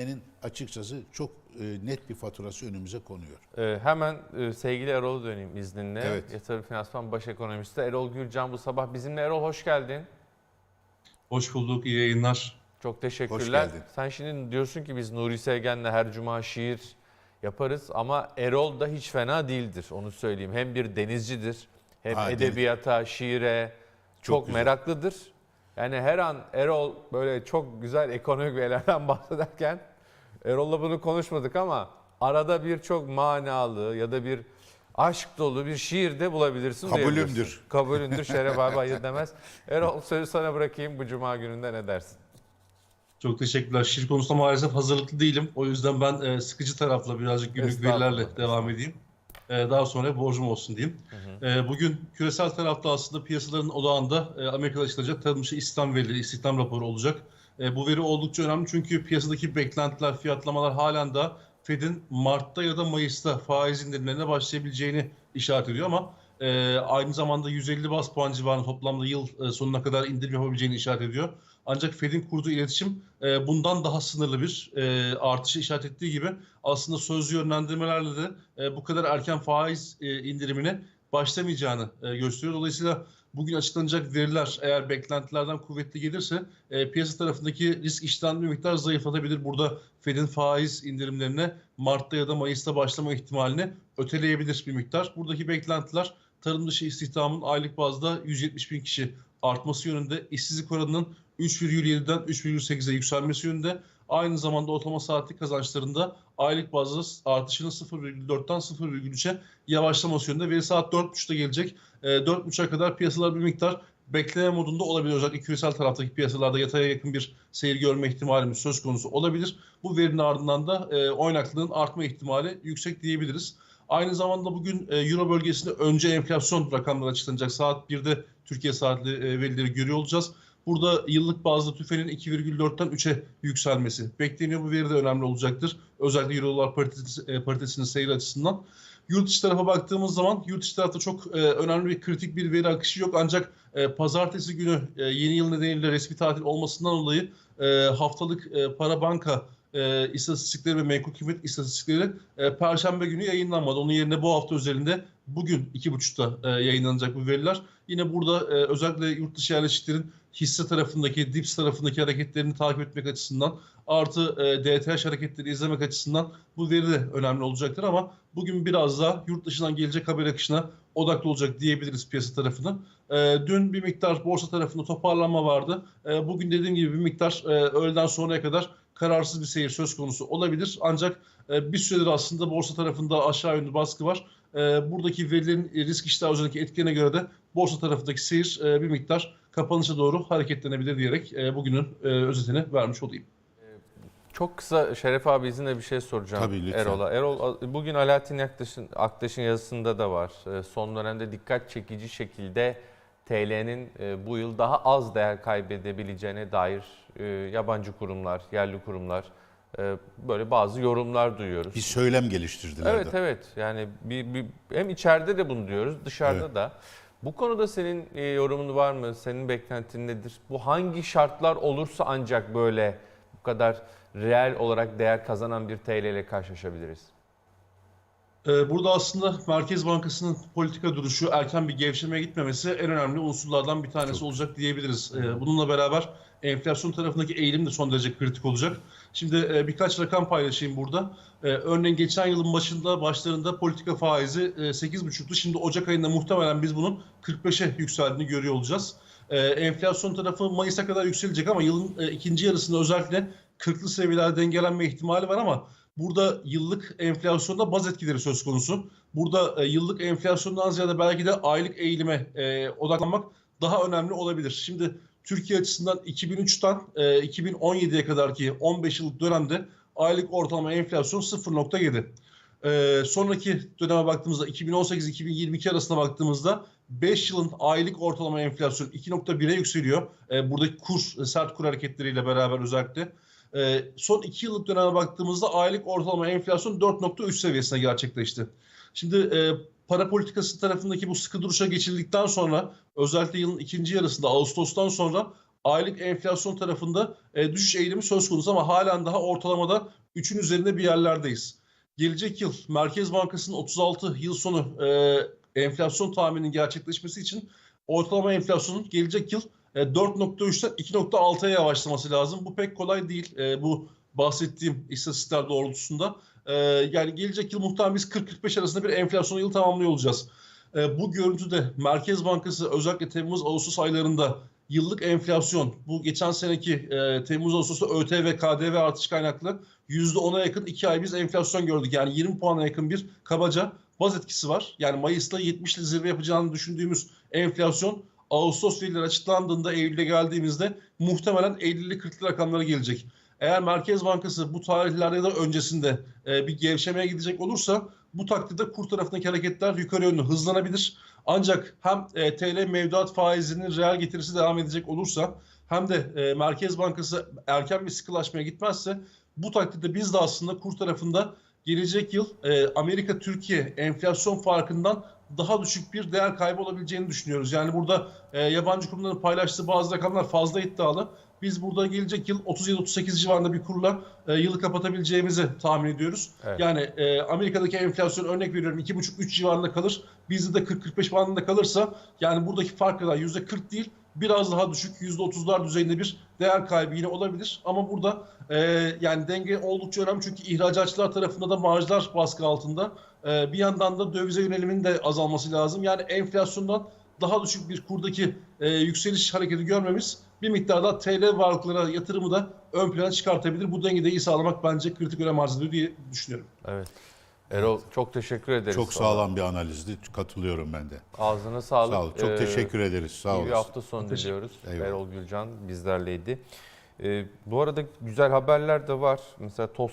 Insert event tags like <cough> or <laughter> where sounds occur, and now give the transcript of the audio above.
Senin açıkçası çok e, net bir faturası önümüze konuyor. Ee, hemen e, sevgili Erol'a döneyim izninle. Evet. Yatırım Finansman Baş Ekonomisti Erol Gürcan bu sabah bizimle. Erol hoş geldin. Hoş bulduk, iyi yayınlar. Çok teşekkürler. Hoş geldin. Sen şimdi diyorsun ki biz Nuri Sevgen'le her cuma şiir yaparız ama Erol da hiç fena değildir onu söyleyeyim. Hem bir denizcidir hem Ha, deniz- edebiyata, şiire çok, güzel. meraklıdır. Yani her an Erol böyle çok güzel ekonomik verilerden <laughs> bahsederken Erol'la bunu konuşmadık ama arada bir çok manalı ya da bir aşk dolu bir şiir de bulabilirsin. Kabulümdür. Kabulündür. Şeref abi hayır <laughs> demez. Erol sözü sana bırakayım bu cuma gününde ne dersin? Çok teşekkürler. Şiir konusunda maalesef hazırlıklı değilim. O yüzden ben e, sıkıcı tarafla birazcık günlük verilerle devam edeyim. E, daha sonra borcum olsun diyeyim. E, bugün küresel tarafta aslında piyasaların odağında e, Amerika'da açıklanacak tarım dışı istihdam verileri, istihdam raporu olacak. E, bu veri oldukça önemli çünkü piyasadaki beklentiler, fiyatlamalar halen de Fed'in Mart'ta ya da Mayıs'ta faiz indirimlerine başlayabileceğini işaret ediyor ama e, aynı zamanda 150 bas puan civarında toplamda yıl e, sonuna kadar indirim yapabileceğini işaret ediyor. Ancak Fed'in kurduğu iletişim e, bundan daha sınırlı bir e, artışı işaret ettiği gibi aslında sözlü yönlendirmelerle de e, bu kadar erken faiz e, indirimine başlamayacağını e, gösteriyor. Dolayısıyla bugün açıklanacak veriler eğer beklentilerden kuvvetli gelirse e, piyasa tarafındaki risk iştahını bir miktar zayıflatabilir. Burada Fed'in faiz indirimlerine Mart'ta ya da Mayıs'ta başlama ihtimalini öteleyebilir bir miktar. Buradaki beklentiler tarım dışı istihdamın aylık bazda 170 bin kişi artması yönünde, işsizlik oranının 3,7'den 3,8'e yükselmesi yönünde. Aynı zamanda ortalama saatlik kazançlarında aylık bazda artışının 0,4'ten 0,3'e yavaşlaması yönünde. Veri saat 4.30'da gelecek. E, 4.30'a kadar piyasalar bir miktar bekleme modunda olabilir. Özellikle küresel taraftaki piyasalarda yataya yakın bir seyir görme ihtimalimiz söz konusu olabilir. Bu verinin ardından da e, oynaklılığın artma ihtimali yüksek diyebiliriz. Aynı zamanda bugün e, Euro bölgesinde önce enflasyon rakamları açıklanacak. Saat 1'de Türkiye saatli e, verileri görüyor olacağız. Burada yıllık bazda tüfenin 2,4'ten 3'e yükselmesi bekleniyor. Bu veri de önemli olacaktır. Özellikle Euro dolar paritesi, e, paritesinin seyir açısından. Yurt içi tarafa baktığımız zaman yurt içi tarafta çok e, önemli bir kritik bir veri akışı yok. Ancak e, pazartesi günü e, yeni yıl nedeniyle resmi tatil olmasından dolayı e, haftalık e, para banka e, istatistikleri ve menkul kıymet istatistikleri e, Perşembe günü yayınlanmadı. Onun yerine bu hafta özelinde bugün 2.30'da e, yayınlanacak bu veriler. Yine burada e, özellikle yurt dışı yerleşiklerin hisse tarafındaki, dips tarafındaki hareketlerini takip etmek açısından artı e, DTH hareketleri izlemek açısından bu veri de önemli olacaktır ama bugün biraz daha yurt dışından gelecek haber akışına odaklı olacak diyebiliriz piyasa tarafını. E, dün bir miktar borsa tarafında toparlanma vardı. E, bugün dediğim gibi bir miktar e, öğleden sonraya kadar kararsız bir seyir söz konusu olabilir. Ancak e, bir süredir aslında borsa tarafında aşağı yönlü baskı var. E, buradaki verilerin e, risk iştahı üzerindeki etkilerine göre de borsa tarafındaki seyir e, bir miktar kapanışa doğru hareketlenebilir diyerek e, bugünün e, özetini vermiş olayım. Çok kısa Şeref abi izinle bir şey soracağım Tabii, lütfen. Erol'a. Erol bugün Alaaddin Aktaş'ın, Aktaş'ın yazısında da var. Ee, Son dönemde dikkat çekici şekilde TL'nin e, bu yıl daha az değer kaybedebileceğine dair e, yabancı kurumlar, yerli kurumlar e, böyle bazı yorumlar duyuyoruz. Bir söylem geliştirdiler Evet de. evet yani bir, bir, hem içeride de bunu diyoruz dışarıda Evet. da. Bu konuda senin yorumun var mı? Senin beklentin nedir? Bu hangi şartlar olursa ancak böyle bu kadar reel olarak değer kazanan bir TL ile karşılaşabiliriz? Ee, Burada aslında Merkez Bankası'nın politika duruşu erken bir gevşemeye gitmemesi en önemli unsurlardan bir tanesi Çok. olacak diyebiliriz. Ee, Bununla beraber enflasyon tarafındaki eğilim de son derece kritik olacak. Şimdi e, birkaç rakam paylaşayım burada. Ee, Örneğin geçen yılın başında başlarında politika faizi e, 8,5'tu. Şimdi Ocak ayında muhtemelen biz bunun 45'e yükseldiğini görüyor olacağız. Enflasyon tarafı Mayıs'a kadar yükselecek ama yılın e, ikinci yarısında özellikle 40'lı seviyelerde dengelenme ihtimali var ama Burada yıllık enflasyonda baz etkileri söz konusu. Burada e, yıllık enflasyondan ziyade belki de aylık eğilime e, odaklanmak daha önemli olabilir. Şimdi Türkiye açısından 2003'ten e, 2017'ye kadar ki 15 yıllık dönemde aylık ortalama enflasyon 0.7. E, sonraki döneme baktığımızda 2018-2022 arasına baktığımızda 5 yılın aylık ortalama enflasyon 2.1'e yükseliyor. E, buradaki kur, sert kur hareketleriyle beraber özellikle. Ee, son 2 yıllık döneme baktığımızda aylık ortalama enflasyon 4.3 seviyesine gerçekleşti. Şimdi e, para politikası tarafındaki bu sıkı duruşa geçildikten sonra özellikle yılın ikinci yarısında Ağustos'tan sonra aylık enflasyon tarafında e, düşüş eğilimi söz konusu ama halen daha ortalamada 3'ün üzerinde bir yerlerdeyiz. Gelecek yıl Merkez Bankası'nın 36 yıl sonu e, enflasyon tahmininin gerçekleşmesi için ortalama enflasyonun gelecek yıl e, 4.3'ten 2.6'ya yavaşlaması lazım. Bu pek kolay değil. E, bu bahsettiğim istatistikler doğrultusunda. E, yani gelecek yıl muhtemelen biz 40-45 arasında bir enflasyon yılı tamamlıyor olacağız. E, bu görüntüde Merkez Bankası özellikle Temmuz-Ağustos aylarında yıllık enflasyon bu geçen seneki e, Temmuz-Ağustos'ta ÖTV, KDV artış kaynaklı %10'a yakın 2 ay biz enflasyon gördük. Yani 20 puana yakın bir kabaca baz etkisi var. Yani Mayıs'ta 70'li zirve yapacağını düşündüğümüz enflasyon Ağustos verileri açıklandığında Eylül'e geldiğimizde muhtemelen 50'li 40'lı rakamlara gelecek. Eğer Merkez Bankası bu tarihlerde ya da öncesinde e, bir gevşemeye gidecek olursa bu takdirde kur tarafındaki hareketler yukarı yönlü hızlanabilir. Ancak hem e, TL mevduat faizinin reel getirisi devam edecek olursa hem de e, Merkez Bankası erken bir sıkılaşmaya gitmezse bu takdirde biz de aslında kur tarafında gelecek yıl e, Amerika-Türkiye enflasyon farkından daha düşük bir değer kaybı olabileceğini düşünüyoruz. Yani burada e, yabancı kurumların paylaştığı bazı rakamlar fazla iddialı. Biz burada gelecek yıl 37-38 civarında bir kurla e, yılı kapatabileceğimizi tahmin ediyoruz. Evet. Yani e, Amerika'daki enflasyon örnek veriyorum 2,5-3 civarında kalır. Bizde de 40-45 bandında kalırsa yani buradaki fark kadar %40 değil biraz daha düşük %30'lar düzeyinde bir değer kaybı yine olabilir. Ama burada e, yani denge oldukça önemli çünkü ihracatçılar tarafında da marjlar baskı altında. E, bir yandan da dövize yönelimin de azalması lazım. Yani enflasyondan daha düşük bir kurdaki e, yükseliş hareketi görmemiz bir miktar daha TL varlıklara yatırımı da ön plana çıkartabilir. Bu dengeyi iyi sağlamak bence kritik önem arz ediyor diye düşünüyorum. Evet. Erol çok teşekkür ederiz. Çok sağlam bir analizdi. Katılıyorum ben de. Ağzına sağlık. Sağ ol. Çok Ee, teşekkür ederiz. Sağ İyi olun. bir hafta sonu Teşekkür- diliyoruz. Eyvallah. Erol Gülcan bizlerleydi. Ee, bu arada güzel haberler de var. Mesela TOS